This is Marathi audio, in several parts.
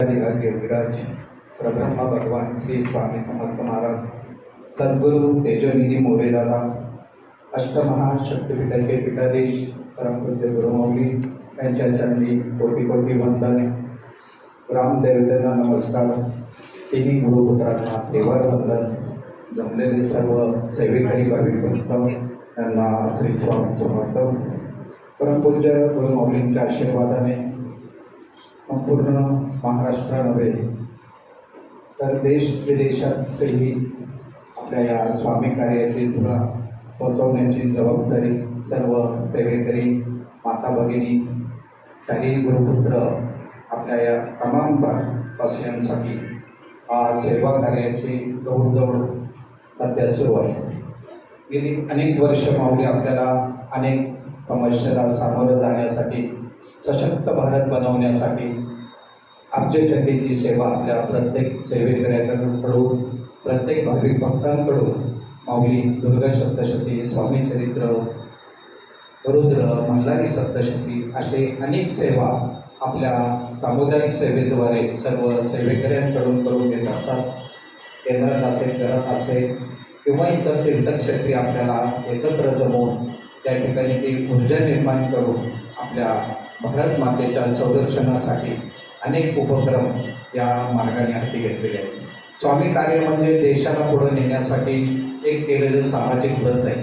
अधिकारी विराज प्रब्रह्म भगवान श्री स्वामी समर्थ महाराज सद्गुरू तेजविधी मोरेदादा अष्टमहाशक्तिपीठाचे पीठाधीश परमपूज्य गुरुमौली यांच्या चरणी कोटी कोटी वंदने. रामदेवतेला नमस्कार. तिन्ही गुरुपुत्रांना देवार वंदन. जमलेले सर्व सेवेकरी भाविक भक्त यांना श्री स्वामी समर्थ. परमपूज्य गुरुमौलींच्या आशीर्वादाने संपूर्ण महाराष्ट्र नव्हे तर देश विदेशातही आपल्या या स्वामी कार्याची तुला पोचवण्याची जबाबदारी सर्व सेवेकरी माता भगिनी काही गुरुपुत्र आपल्या या तमाम वासियांसाठी हा सेवा कार्याची दौडदौड सध्या सुरू आहे. गेली अनेक वर्ष माऊली आपल्याला अनेक समस्येला सामोरं जाण्यासाठी सशक्त भारत बनवण्यासाठी आमच्या जनतेची सेवा आपल्या प्रत्येक सेवेकऱ्याकडून प्रत्येक भाविक भक्तांकडून माऊली दुर्गा सप्तशती स्वामी चरित्र रुद्र मल्हारी सप्तशती असे अनेक सेवा आपल्या सामुदायिक सेवेद्वारे सर्व सेवेकऱ्यांकडून करून घेत असतात. केंद्रात असेल घरात असेल किंवा इतर तीर्थक्षेत्री आपल्याला एकत्र जमवून त्या ठिकाणी ती ऊर्जा निर्माण करून आपल्या भारत मातेच्या संरक्षणासाठी अनेक उपक्रम या मार्गाने हाती घेतलेले आहेत. स्वामी कार्य म्हणजे देशाला पुढे नेण्यासाठी एक केलेलं सामाजिक व्रत आहे.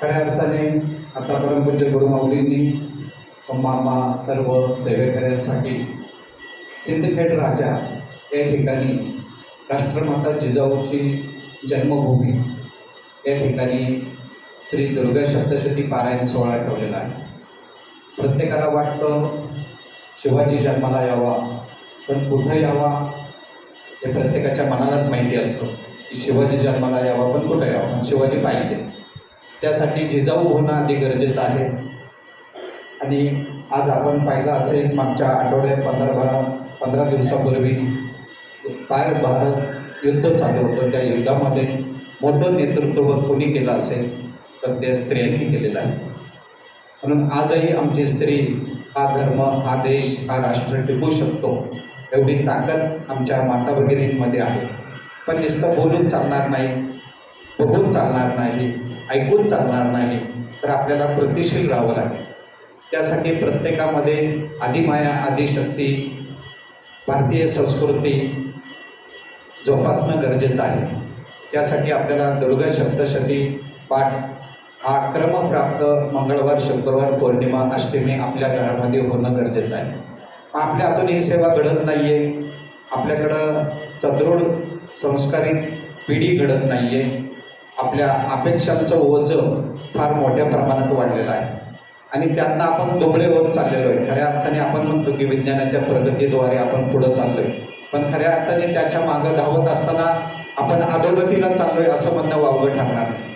खऱ्या अर्थाने आता परमपूज्य गुरुमाऊलींनी मामा सर्व सेवेकऱ्यांसाठी सिंदखेड राजा या ठिकाणी राष्ट्रमाता जिजाऊची जन्मभूमी या ठिकाणी श्री दुर्गा सप्तशती पारायण सोहळा ठेवलेला आहे. प्रत्येकाला वाटतं शिवाजी जन्माला यावा पण कुठं यावा हे प्रत्येकाच्या मनालाच माहिती असतं की शिवाजी जन्माला यावा पण कुठं यावा? शिवाजी पाहिजे. त्यासाठी जिजाऊ होणं आधी गरजेचं आहे. आणि आज आपण पाहिलं असेल मागच्या आठवड्यात पंधरा बारा पंधरा दिवसापूर्वी पाय भारत युद्ध चालू होतं. त्या युद्धामध्ये मोठं नेतृत्व कोणी केलं असेल? तर त्या स्त्रियांनी केलेलं आहे. म्हणून आजही आमची स्त्री हा धर्म हा देश हा राष्ट्र टिकू शकतो. एवढी ताकद आमच्या माता भगिनींमध्ये आहे. पण नुसतं बोलून चालणार नाही बघून चालणार नाही ऐकून चालणार नाही तर आपल्याला कृतिशील राहावं लागेल. त्यासाठी प्रत्येकामध्ये आदिमाया आदिशक्ती भारतीय संस्कृती जोपासणं गरजेचं आहे. त्यासाठी आपल्याला दुर्गा शब्दशती पाठ हा क्रमप्राप्त मंगळवार शुक्रवार पौर्णिमा अष्टमी आपल्या घरामध्ये होणं गरजेचं आहे. आपल्या हातून ही सेवा घडत नाही आहे आपल्याकडं सदृढ संस्कारित पिढी घडत नाही आहे आपल्या अपेक्षांचं ओझं फार मोठ्या प्रमाणात वाढलेलं आहे. आणि त्यांना आपण दुबळे होत चाललेलो आहे. खऱ्या अर्थाने आपण म्हणतो की विज्ञानाच्या प्रगतीद्वारे आपण पुढं चाललोय. पण खऱ्या अर्थाने त्याच्या मागं धावत असताना आपण अधोगतीला चाललोय असं म्हणणं वावगं ठरणार नाही.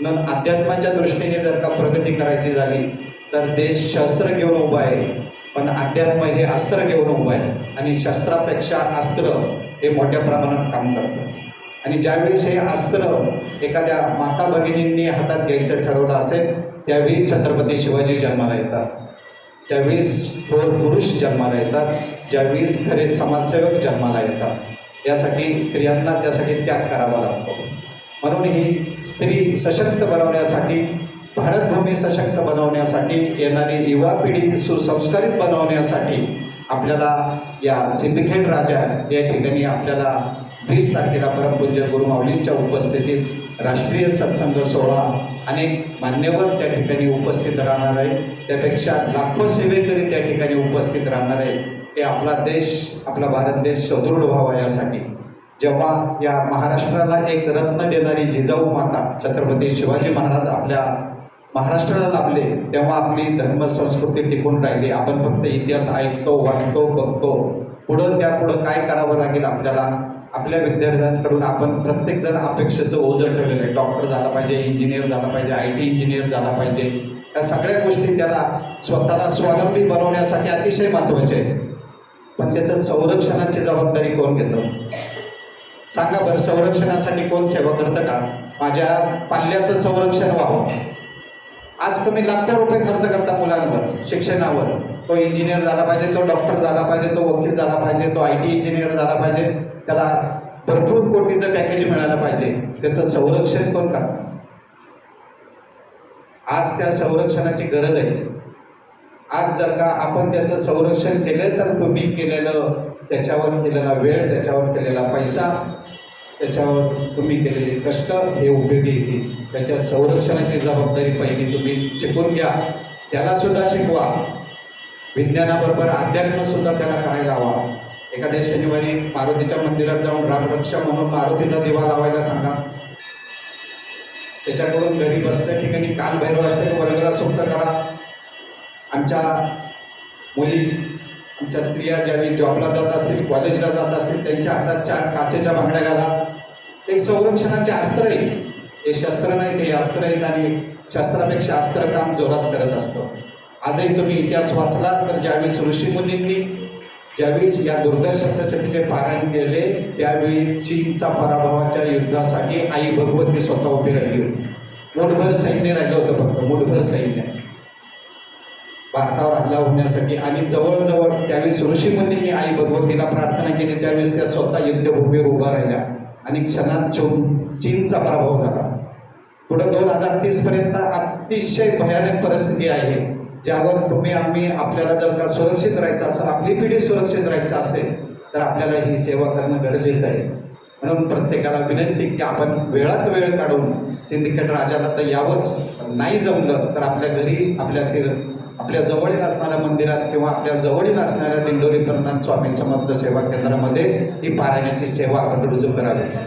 न अध्यात्माच्या दृष्टीने जर का प्रगती करायची झाली तर देश शस्त्र घेऊन उभा आहे. पण अध्यात्म हे अस्त्र घेऊन उभं आहे. आणि शस्त्रापेक्षा अस्त्र हे मोठ्या प्रमाणात काम करतं. आणि ज्यावेळेस हे अस्त्र एखाद्या माता भगिनींनी हातात घ्यायचं ठरवलं असेल त्यावेळी छत्रपती शिवाजी जन्माला येतात. त्यावेळेस थोर पुरुष जन्माला येतात. ज्यावेळेस खरे समाजसेवक जन्माला येतात. यासाठी स्त्रियांना त्यासाठी त्याग करावा लागतो. म्हणून ही स्त्री सशक्त बनवण्यासाठी भारतभूमी सशक्त बनवण्यासाठी येणारी युवा पिढी सुसंस्कारित बनवण्यासाठी आपल्याला या सिंदखेड राजा या ठिकाणी आपल्याला वीस तारखेला परमपूज्य गुरुमाऊलींच्या उपस्थितीत राष्ट्रीय सत्संग सोहळा अनेक मान्यवर त्या ठिकाणी उपस्थित राहणार आहे. त्यापेक्षा लाखो सेवेकरी त्या ठिकाणी उपस्थित राहणार आहे. ते आपला देश आपला भारत देश सदृढ व्हावा यासाठी. जेव्हा या महाराष्ट्राला एक रत्न देणारी जिजाऊ माता छत्रपती शिवाजी महाराज आपल्या महाराष्ट्राला लाभले तेव्हा आपली धर्म संस्कृती टिकून राहिली. आपण फक्त इतिहास ऐकतो वाचतो बघतो. पुढं त्या पुढं काय करावं लागेल आपल्याला? आपल्या विद्यार्थ्यांकडून आपण प्रत्येकजण अपेक्षेचं ओझं ठेवलेलं आहे. डॉक्टर झाला पाहिजे इंजिनियर झाला पाहिजे आय टी इंजिनियर झाला पाहिजे. या सगळ्या गोष्टी त्याला स्वतःला स्वावलंबी बनवण्यासाठी अतिशय महत्त्वाचे आहे पण त्याचं संरक्षणाची जबाबदारी कोण घेतं? सांगा बरं संरक्षणासाठी कोण सेवा करतं का? माझ्या पाल्याचं संरक्षण व्हावं. आज तुम्ही लाखो रुपये खर्च करता मुलांवर शिक्षणावर. तो इंजिनियर झाला पाहिजे तो डॉक्टर झाला पाहिजे तो वकील झाला पाहिजे तो आय टी इंजिनियर झाला पाहिजे. त्याला भरपूर कोटीचं पॅकेज मिळालं पाहिजे. त्याचं संरक्षण कोण करणार आज त्या संरक्षणाची गरज आहे. आज जर का आपण त्याचं संरक्षण केलं तर तुम्ही केलेलं त्याच्यावर केलेला वेळ त्याच्यावर केलेला पैसा त्याच्यावर तुम्ही केलेले कष्ट हे उपयोगी येतील. त्याच्या संरक्षणाची जबाबदारी पहिली तुम्ही चिकून घ्या. त्याला सुद्धा शिकवा. विज्ञानाबरोबर अध्यात्मसुद्धा त्याला करायला हवा. एखाद्या शनिवारी मारुतीच्या मंदिरात जाऊन रामरक्षा म्हणून मारुतीचा दिवा लावायला सांगा. त्याच्याकडून घरी बसल्या ठिकाणी काल असते वर्गाला सुप्त करा. आमच्या मुली आमच्या स्त्रिया ज्यावेळी जॉबला जात असतील कॉलेजला जात असतील त्यांच्या हातात चार काचेच्या बांगड्या घाला. ते संरक्षणाचे अस्त्र आहे हे शस्त्र नाही ते अस्त्र आहेत आणि शस्त्रापेक्षा अस्त्र काम जोरात करत असतं. आजही तुम्ही इतिहास वाचला तर ज्यावेळेस ऋषीमुनींनी ज्यावेळेस या दुर्गा सप्तशतीचे पारायण केले त्यावेळी चीनचा पराभवाच्या युद्धासाठी आई भगवती स्वतः उभी राहिली होती. मुठभर सैन्य राहिलं होतं फक्त मुठभर सैन्य. भारतावर हल्ला होण्यासाठी आणि जवळजवळ त्यावेळेस ऋषीमुनींनी आई भगवतीला प्रार्थना केली. त्यावेळेस त्या स्वतः युद्धभूमीवर उभा राहिल्या आणि क्षणात चोन चीनचा पराभव झाला. पुढे दोन हजार तीस पर्यंत अतिशय भयानक परिस्थिती आहे ज्यावर तुम्ही आम्ही आपल्याला जर का सुरक्षित राहायचं असेल आपली पिढी सुरक्षित राहायचं असेल तर आपल्याला ही सेवा करणं गरजेचं आहे. म्हणून प्रत्येकाला विनंती की आपण वेळात वेळ काढून सिंडिकेट राजाला तर यावंच नाही जमलं तर आपल्या घरी आपल्या तीर आपल्या जवळील असणाऱ्या मंदिरात किंवा आपल्या जवळील असणाऱ्या दिंडोरी प्रणात स्वामी समर्थ सेवा केंद्रामध्ये ही पारायणाची सेवा आपण रुजू करावी.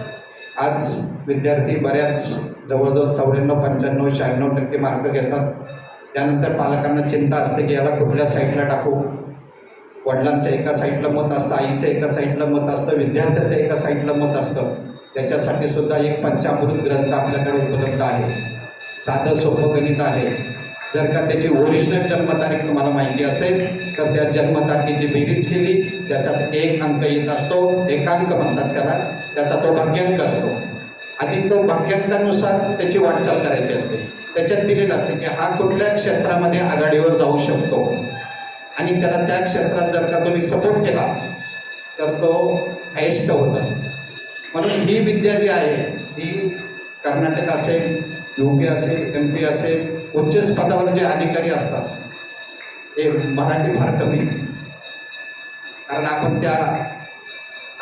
आज विद्यार्थी बऱ्याच जवळजवळ चौऱ्याण्णव पंच्याण्णव शहाण्णव टक्के मार्क घेतात. त्यानंतर पालकांना चिंता असते की याला कुठल्या साईडला टाकू? वडिलांचं एका साईडला मत असतं आईचं एका साईडला मत असतं विद्यार्थ्याचं एका साईडला मत असतं. त्याच्यासाठी सुद्धा एक पंचामृत ग्रंथ आपल्याकडे उपलब्ध आहे. साधं सोपं गणित आहे. जर का त्याची ओरिजिनल जन्मतारीख तुम्हाला माहिती असेल तर त्या जन्मतारखेची बेरीज केली. त्याच्यात एक अंक येत असतो एकांक म्हणतात त्याला. त्याचा तो भाग्यांक असतो. आणि तो भाग्यांकानुसार त्याची वाटचाल करायची असते. त्याच्यात दिलेलं असते की हा कुठल्या क्षेत्रामध्ये आघाडीवर जाऊ शकतो. आणि त्याला त्या क्षेत्रात जर का तुम्ही सपोर्ट केला तर तो हायस्ट होत असतो. म्हणून ही विद्या जी आहे ही कर्नाटक असेल यू पी असेल एम पी असेल उच्च पदावर जे अधिकारी असतात ते मराठी फार कमी. कारण आपण त्या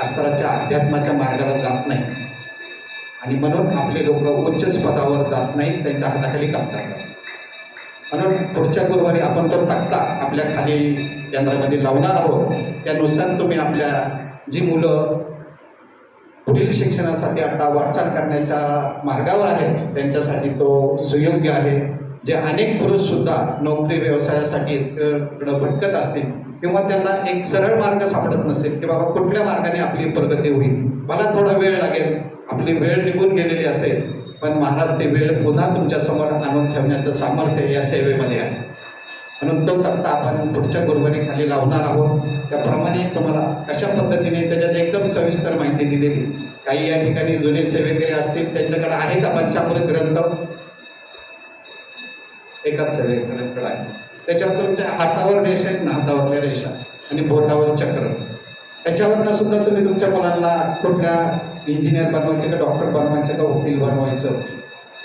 अस्त्राच्या अध्यात्माच्या मार्गाला जात नाही. आणि म्हणून आपले लोक उच्च पदावर जात नाही त्यांच्या हाताखाली काम करतात. म्हणून पुढच्या गुरुवारी आपण तो तक्ता आपल्या खाली यंत्रामध्ये लावणार आहोत. त्यानुसार तुम्ही आपल्या जी मुलं पुढील शिक्षणासाठी आता वाटचाल करण्याच्या मार्गावर आहेत त्यांच्यासाठी तो सुयोग्य आहे. जे अनेक पुरुष सुद्धा नोकरी व्यवसायासाठी भटकत असतील किंवा त्यांना एक सरळ मार्ग सापडत नसेल की बाबा कुठल्या मार्गाने आपली प्रगती होईल. मला थोडा वेळ लागेल. आपली वेळ निघून गेलेली असेल पण महाराज ती वेळ पुन्हा तुमच्यासमोर आणून ठेवण्याचं सामर्थ्य या सेवेमध्ये आहे. म्हणून तो तक्ता आपण पुढच्या गुरुवारी खाली लावणार आहोत. त्याप्रमाणे तुम्हाला कशा पद्धतीने त्याच्यात एकदम सविस्तर माहिती दिलेली काही या ठिकाणी जुने सेवेकरी असतील त्यांच्याकडे आहेत पंचामृत ग्रंथ. एकाच सेवेकऱ्यांकडे आहे. त्याच्यावर तुमच्या हातावर रेषा आहेत ना हातावरल्या रेषा आणि बोटावर चक्र. त्याच्यावरनं सुद्धा तुम्ही तुमच्या मुलांना कुठल्या इंजिनियर बनवायचं का डॉक्टर बनवायचं का वकील बनवायचं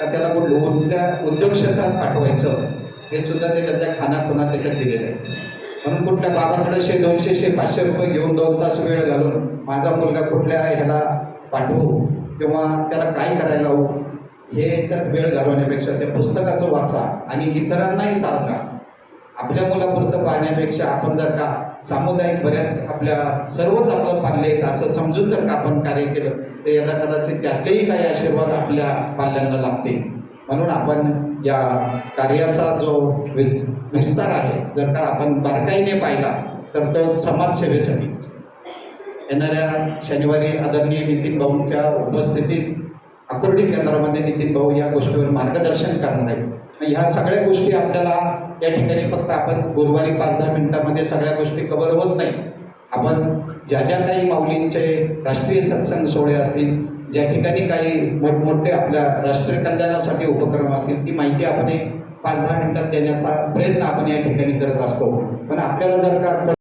का त्याला कुठलं कुठल्या उद्योग क्षेत्रात पाठवायचं हे सुद्धा त्याच्यातल्या खानाखुना त्याच्यात दिलेलं आहे. म्हणून कुठल्या बाबाकडे शे दोनशे शे पाचशे रुपये घेऊन दोन तास वेळ घालून माझा मुलगा कुठल्या ह्याला पाठवू किंवा त्याला काय करायला लावू हे त्यात वेळ घालवण्यापेक्षा त्या पुस्तकाचं वाचा आणि इतरांनाही सारखा आपल्या मुलापुरतं पाहण्यापेक्षा आपण जर का सामुदायिक बऱ्याच आपल्या सर्वच आपलं पाल्य आहेत असं समजून जर का आपण कार्य केलं तर याला कदाचित त्यातलेही काही आशीर्वाद आपल्या पाल्यांना लागतील. म्हणून आपण या कार्याचा जो विस विस्तार आहे जर का आपण बारकाईने पाहिला तर तो समाजसेवेसाठी. येणाऱ्या शनिवारी आदरणीय नितीन भाऊंच्या उपस्थितीत आकुर्डी केंद्रामध्ये नितीन भाऊ या गोष्टीवर मार्गदर्शन करणार आहेत. ह्या सगळ्या गोष्टी आपल्याला या ठिकाणी फक्त आपण गुरुवारी पाच दहा मिनिटामध्ये सगळ्या गोष्टी कव्हर होत नाही. आपण ज्या ज्या काही माऊलींचे राष्ट्रीय सत्संग सोहळे असतील ज्या ठिकाणी काही मोठमोठे आपल्या राष्ट्रीय कल्याणासाठी उपक्रम असतील ती माहिती आपण एक पाच दहा मिनिटात देण्याचा प्रयत्न आपण या ठिकाणी करत असतो. पण आपल्याला जर का